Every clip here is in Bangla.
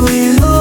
we lose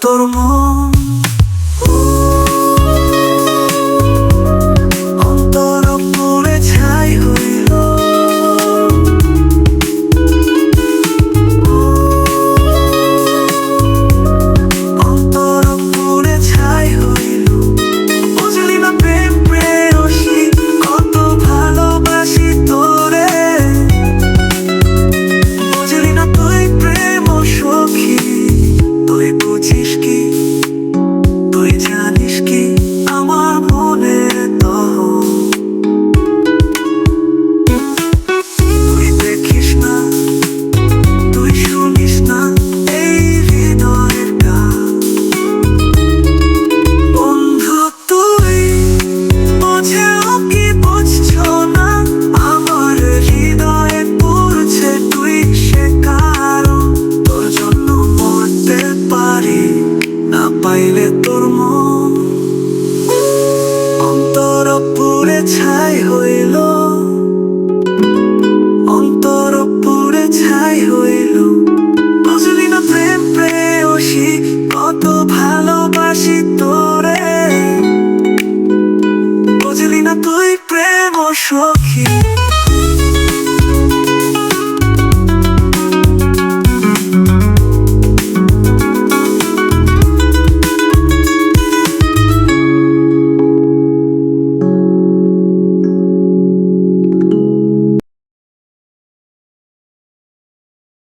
তোর মন পাইলে তোর মন অন্তর পুরে ছাই হইল। অন্তর পুরে ছাই হইল। বুঝলি না প্রেম, প্রেয়সি, কত ভালোবাসি তোরে। বুঝলি না তুই প্রেম সখী।